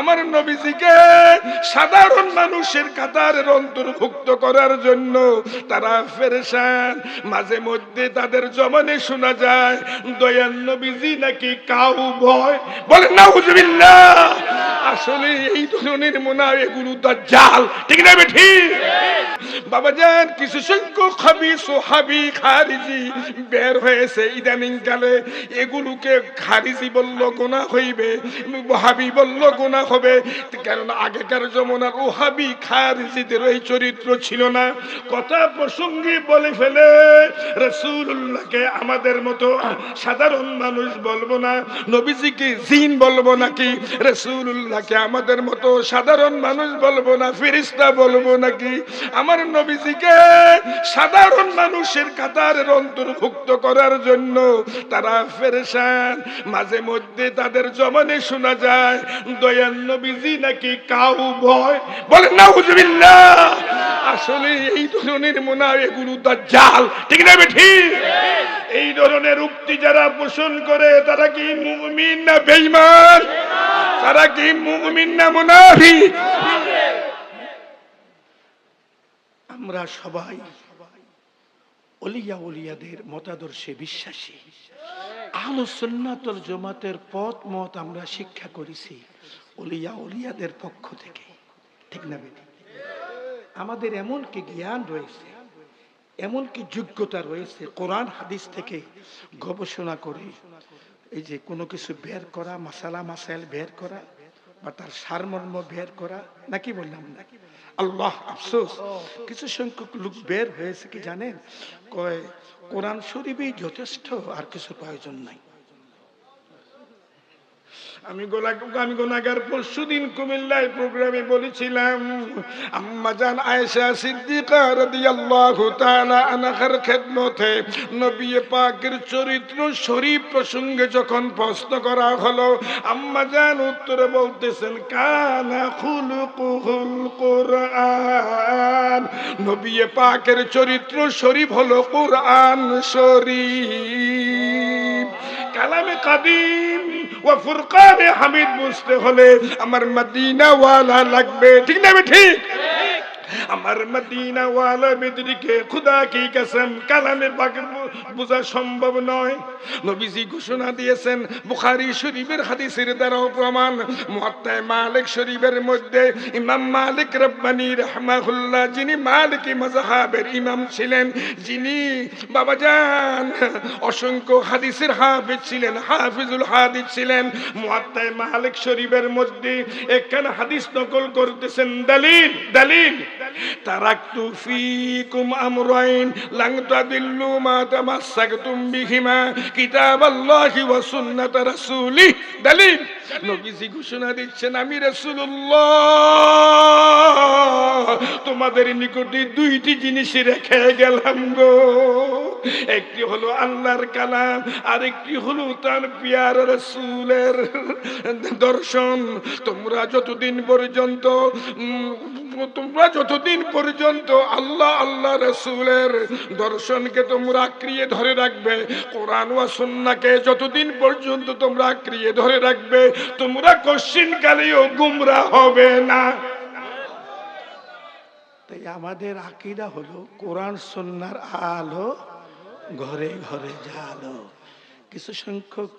আমার নবীজিকে সাধারণ মানুষের কাতারের অন্তর্ভুক্ত করার জন্য তারা ফেরেশান, মাঝে মধ্যে তাদের জমানে শোনা যায়, দয়াল নবীজি নাকি কাউ ভয় বলে না আসলে এই ধরনের মনে এগুলো জাল ঠিক না ঠিক বাবা যান কিছু সংখ্যক হাবি সোহাবি খারিজি বের হয়েছে ইদানিং কালে। এগুলোকে খারিজি বলল গোনা হইবে। ওহাবি বলল গোনা হবে। কারণ আগেকার জমানার ওহাবি খারিজিদের এই চরিত্র ছিল না। কথা প্রসঙ্গে বলে ফেলে রসুল্লাহকে আমাদের মতো সাধারণ মানুষ বলব না, নবীজিকে জিন বলব নাকি রসুল্লাহকে আমাদের মতো সাধারণ মানুষ বলব না ফিরিস্তা বলব নাকি, আমার নবীজিকে সাধারণ মানুষের কাতারের অন্তর্ভুক্ত করার জন্য তারা ফেরেশান। মাঝে মধ্যে তাদের জমানে শোনা যায় দয়াল নবীজি নাকি কাউ ভয়? বলে না আসলে এই ধরনের জাল ঠিক না ঠিক এই ধরনের উক্তি যারা পোষণ করে, তারা কি মুমিন না তারা কি মুমিন না আমরা সবাই অলিয়া অলিয়াদের মতাদর্শে বিশ্বাসী। আহল সুন্নাতল জমাতের পথ মত আমরা শিক্ষা করেছি। অলিয়া অলিয়াদের পক্ষ থেকে। ঠিক না আমাদের এমন কি জ্ঞান রয়েছে, এমন কি যোগ্যতা রয়েছে, কোরআন হাদিস থেকে গবেষণা করে, এই যে কোনো কিছু বের করা, মাসালা, মাসাইল বের করা, বা তার সারমর্ম বের করা নাকি বললাম? নাকি আল্লাহ আফসোস, কিছু সংখ্যক লোক বের হয়েছে কি জানেন? কয়, কোরআন শরীফই যথেষ্ট আর কিছু প্রয়োজন নাই। আমি গোলা আমি গোনাগার পরশু দিন কুমিল্লায় প্রোগ্রামে বলেছিলাম, আম্মা জান আয়েশা সিদ্দিকা রাদিয়াল্লাহু তাআলা আনহার খেদমতে নবী পাকের চরিত্র শরীফ প্রসঙ্গে যখন প্রশ্ন করা হলো, আম্মা জান উত্তরে বলতেছেন, কানা খুলুকুহুল কোরআন। নবী পাকের চরিত্র শরীফ হলো কোরআন শরীফ। কালামে কাদিম ও ফুরকানে হামিদ বুঝতে হলে আমার মদিনাওয়ালা লাগবে। ঠিক না ঠিক? আমার মদিনা ওয়ালা বেদরিকে খুদা কি কসম? কালামে পাকের বোঝা সম্ভব নয়। নবীজি ঘোষণা দিয়েছেন, বুখারী শরীফের হাদিসের দ্বারাও প্রমাণ। মুয়াত্তায় মালিক শরীফের মধ্যে ইমাম মালিক রব্বানি রাহমাহুল্লাহ, যিনি মালিকি মাযহাবের ইমাম ছিলেন, যিনি বাবাজান অসংখ্য হাদিসের হাফিজ ছিলেন, হাফিজুল হাদিস ছিলেন। মুয়াত্তায় মালিক শরীফের মধ্যে একখানা হাদিস নকল করতেছেন, দলিল দলিল। তারাকতু ফিকুম আমরাইন লাং তাদিল্লু মা তামাসসাকতুম বিহিমা ওয়া সুন্নাত রাসূলি। দলিল, নবীজি ঘোষণা দিচ্ছেন, আমি রাসূলুল্লাহ, তোমাদের নিকটে দুইটি জিনিস রেখে গেলাম গো। একটি হলো আল্লাহর কালাম আর একটি হলো তার পিয়ার রসুলের দর্শন। তোমরা যতদিন পর্যন্ত তোমরা যতদিন পর্যন্ত আল্লাহ আল্লাহ রসুলের দর্শনকে তোমরা আঁকড়িয়ে ধরে রাখবে, কোরআন ওয়া সুন্নাকে যতদিন পর্যন্ত তোমরা আঁকড়িয়ে ধরে রাখবে, তোমরা কশ্চিন কালেও গুমরা হবে না। তাই আমাদের আকিদা হলো, কোরআন সন্ন্যার আলো ঘরে ঘরে জালো কিছু সংখ্যক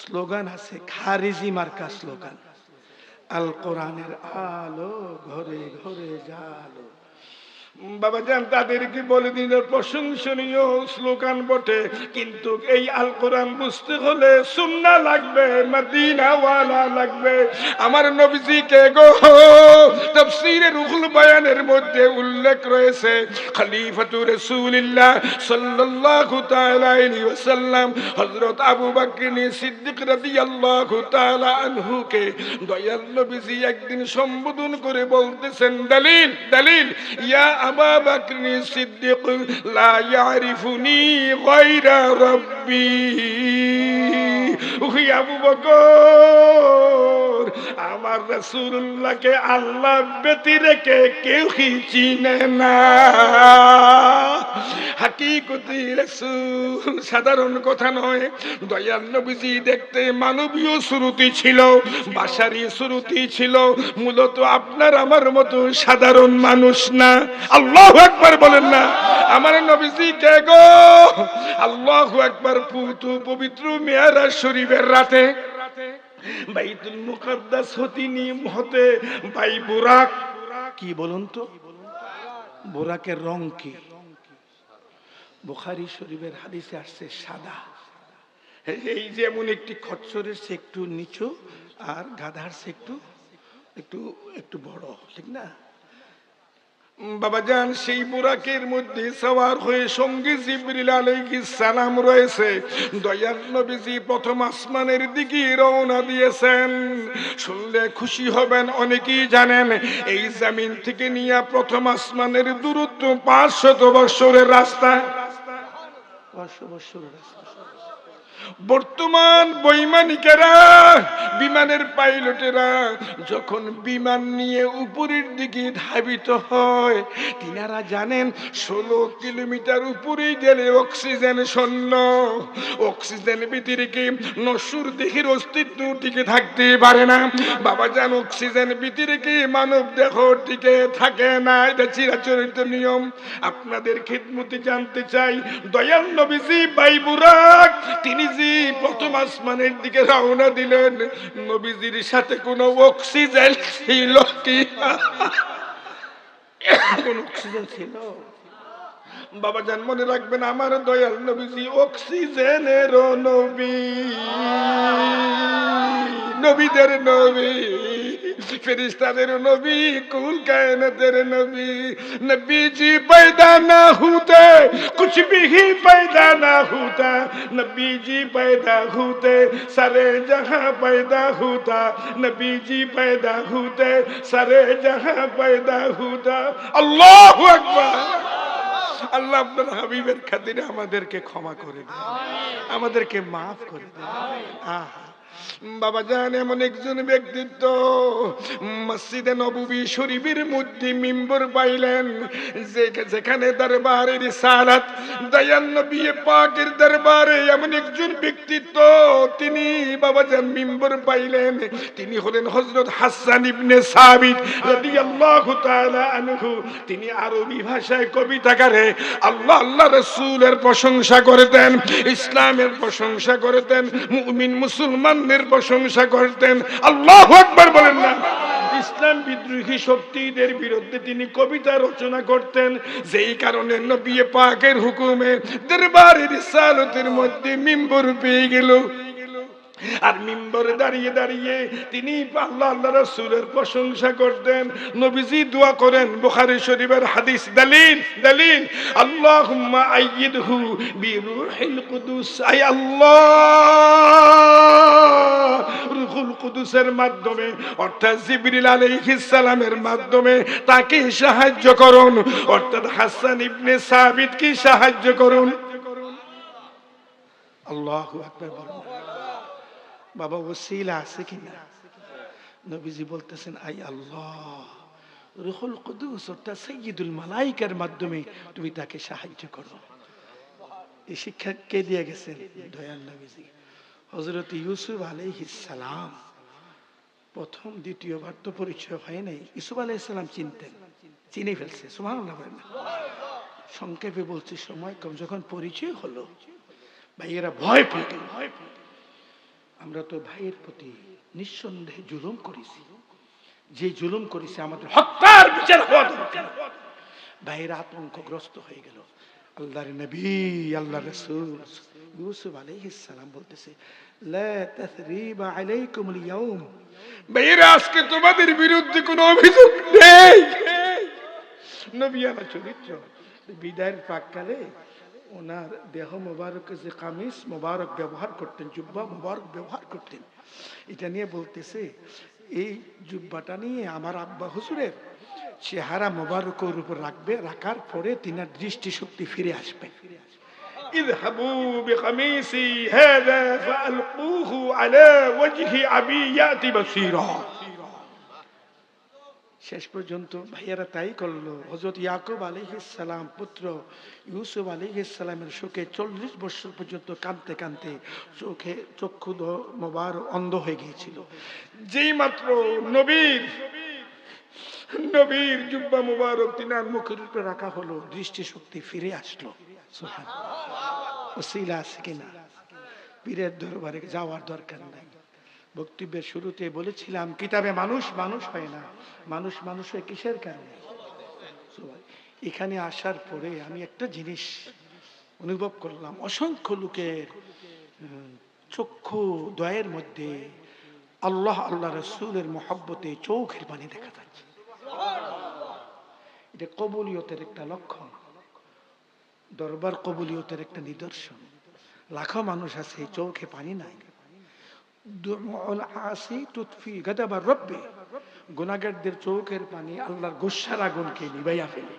স্লোগান আছে, খারিজি মার্কা স্লোগান। আল কোরআনের আলো ঘরে ঘরে জালো। বাবা যান তাদেরকে বলে দিন প্রশংসনীয় স্লোগান বটে। কিন্তু এই আল কোরআন বুঝতে হলে সুন্না লাগবে, মদিনাওয়ালা লাগবে। আমার নবীজি কে গো, তাফসীরে রুহুল বয়ানের মধ্যে উল্লেখ রয়েছে খলিফাতুর রাসূলুল্লাহ সাল্লাল্লাহু তাআলা আলাইহি ওয়াসাল্লাম হযরত আবু বকর সিদ্দিক রাদিয়াল্লাহু তাআলা আনহু কে দয়াল নবীজি একদিন সম্বোধন করে বলতেছেন, দলিল দলিল, ইয়া আবা বকর সিদ্দিক লা ইয়ারিফুনি গায়রা রাব্বি আমার রসুল্লাহকে আল্লাহ ব্যতি রেখে কেউ কি চিনে না। হাকিকতি রসুল সাধারণ কথা নয়। দয়াল নবীজি দেখতে মানবীয় শ্রুতি ছিল, বাসারি শ্রুতি ছিল, মূলত আপনার আমার মতো সাধারণ মানুষ না। আল্লাহ একবার বলেন না। আমার নবীজি কে গো? আল্লাহ একবার পুতু পবিত্র মেয়ারা শরীফের রাতে বাইতুল মুকদ্দাস হতি নিম হতে, ভাই বুরাক, কি বলুন তো? বোরাকের রং কি? বুখারি শরীফের হাদিসে আসছে সাদা। এই যেমন একটি খচ্চরের সে একটু নিচু আর গাধার সে একটু একটু একটু বড়, ঠিক না? বাবা যান সেই বুরাকের মধ্যে সওয়ার হয়ে সঙ্গে জিবরিল আলাইহিস সালাম রয়েছে। দয়াল নবীজি প্রথম আসমানের দিকে রওনা দিয়েছেন। শুনলে খুশি হবেন অনেকেই জানেন, এই জমিন থেকে নিয়ে প্রথম আসমানের দূরত্ব পাঁচশত বৎসরের রাস্তা। পাঁচশো বৎসরের রাস্তা। বর্তমান বৈমানিকেরা, বিমানের পাইলটেরা যখন বিমান নিয়ে উপরের দিকে ধাবিত হয়, তিনারা জানেন ষোলো কিলোমিটার উপরে গেলে অক্সিজেন শূন্য। অক্সিজেন ভিতরে নসুর দেহের অস্তিত্ব টিকে থাকতে পারে না। বাবা যান অক্সিজেন ভিতরে কি মানব দেহ টিকে থাকে না, এটা চিরাচরিত নিয়ম। আপনাদের খেদমতে জানতে চাই, দয়াল নবীজি বাইবুরাক তিনি যে প্রথম আসমানের দিকে রওনা দিলেন। নবীজির সাথে কোনো অক্সিজেন ছিল কি? কোন অক্সিজেন ছিল? বাবা যান মনে রাখবেন আমার দয়াল নবীজি অক্সিজেনের নবী। নবীদের নবী। ফেরিস্তাদের নবী কুল কায়নাতের নবী नबी जी पैदा ना होते कुछ भी ही पैदा ना होता नबी जी पैदा होते सारे जहां पैदा होता नबी जी पैदा होते सारे जहां पैदा होता अल्लाह अकबर আল্লাহ আপনার হাবিবের খাতিরে আমাদেরকে ক্ষমা করে দেন আমাদেরকে মাফ করে দেন আহা বাবা জান, এমন একজন ব্যক্তিত্ব মসজিদে নববী শরীফের মধ্যে মিম্বর পাইলেন যেখানে দরবারের সালাত দয়াল নবী পাকের দরবারে এমন একজন ব্যক্তিত্ব, তিনি বাবা জান মিম্বর পাইলেন। তিনি হলেন হযরত হাসান ইবনে সাবিত রাদিয়াল্লাহু তাআলা আনহু। তিনি আরবি ভাষায় কবিতাকারে আল্লাহ আল্লাহ রাসূলের প্রশংসা করতেন, ইসলামের প্রশংসা করতেন, মুমিন মুসলমানদের প্রশংসা করতেন। আল্লাহ একবার বলেন না। ইসলাম বিদ্রোহী শক্তিদের বিরুদ্ধে তিনি কবিতা রচনা করতেন। যেই কারণে নবী পাকের হুকুমে দরবারের সালতের মধ্যে মিম্বর পেয়ে গেল। আর মিম্বরে দাঁড়িয়ে দাঁড়িয়ে তিনি আল্লাহ আল্লাহ রসুলের প্রশংসা করতেন। নবীজি দোয়া করেন, বুখারী শরীফের হাদিস, দলিল দলিল। আল্লাহুম্মা আইয়িদহু বিরূহিল কুদুস। আয় আল্লাহ! রুহুল কুদুসের মাধ্যমে, অর্থাৎ জিবরিল আলাইহিস সালামের মাধ্যমে তাকে সাহায্য করুন। অর্থাৎ হাসান ইবনে সাবিত কি সাহায্য করুন। আল্লাহ আকবার। বাবা ওসিলা আছে কিনা? নবীজি বলতেছেন, আই আল্লাহ, রুহুল কুদুস অর্থাৎ সৈয়দুল মালাইকার মাধ্যমে তুমি তাকে সাহায্য করো। এই শিক্ষা কে দিয়ে গেছেন? দয়াল নবীজি। হজরত ইউসুফ আলাইহিস সালাম, প্রথম, দ্বিতীয়বার তো পরিচয় হয় নাই। ইসুফ আলাইহিস সালাম চিনতেন, চিনে ফেলছে, সুবহানাল্লাহ সংক্ষেপে বলছি, সময় কম, যখন পরিচয় হলো, ভাইয়েরা ভয় পেয়ে ভয় পেয়ে। আমরা তো ভাইয়ের প্রতি নিঃসন্দেহে জুলুম করেছি। যে জুলুম করেছে আমাদের হত্যার বিচার হওয়া দরকার। ভাইয়েরা আতঙ্কগ্রস্ত হয়ে গেল। আল্লাহর নবী আল্লাহ রসুল, ইউসুফ আলাইহিস সালাম বলতেছে, লা তাসরিবা আলাইকুমুল ইয়াউম। ভাইয়েরা, আজকে তোমাদের বিরুদ্ধে কোনো অভিযোগ নেই। নবিয়ানা চরিত্র, বিদায়ের প্রাককালে ওনার দেহ মোবারক যে কামিজ মোবারক ব্যবহার করতেন জুব্বা মোবারক ব্যবহার করতেন এটা নিয়ে বলতেছে এই জুব্বাটা নিয়ে আমার আব্বা হুজুরের চেহারা মোবারকের উপর রাখবে রাখার পরে তিনার দৃষ্টিশক্তি ফিরে আসবে اذهبوا بقميصي هذا فألقوه على وجه أبي يأتي بصيرا শেষ পর্যন্ত ভাইয়ারা তাই করল। হজরত ইয়াকুব সালাম পুত্র ইউসুফ সালামের শোকে চল্লিশ বছর পর্যন্ত কাঁদতে কাঁদতে চোখে চক্ষু মোবার অন্ধ হয়ে গিয়েছিল। যেই মাত্র নবীর নবীর জুব্বা মুবারক তিনার মুখের উপরে রাখা হলো, দৃষ্টিশক্তি ফিরে আসলো। ওসিলা আছে কিনা? পীরের দরবারে যাওয়ার দরকার নাই। বক্তব্যের শুরুতে বলেছিলাম, কিতাবে মানুষ মানুষ হয় না। মানুষ মানুষ হয় কিসের কারণে? এখানে আসার পরে আমি একটা জিনিস অনুভব করলাম। অসংখ্য লোকের চক্ষু দয়ের মধ্যে আল্লাহ আল্লাহ রসুলের মহব্বতে চৌখের পানি দেখা যাচ্ছে। এটা কবুলিয়তের একটা লক্ষণ। দরবার কবুলিয়তের একটা নিদর্শন। লাখো মানুষ আছে, চোখে পানি নাই। গুনাগারদের চোখের পানি আল্লাহর গুসার আগুনকে নিবাইয়া ফেলে।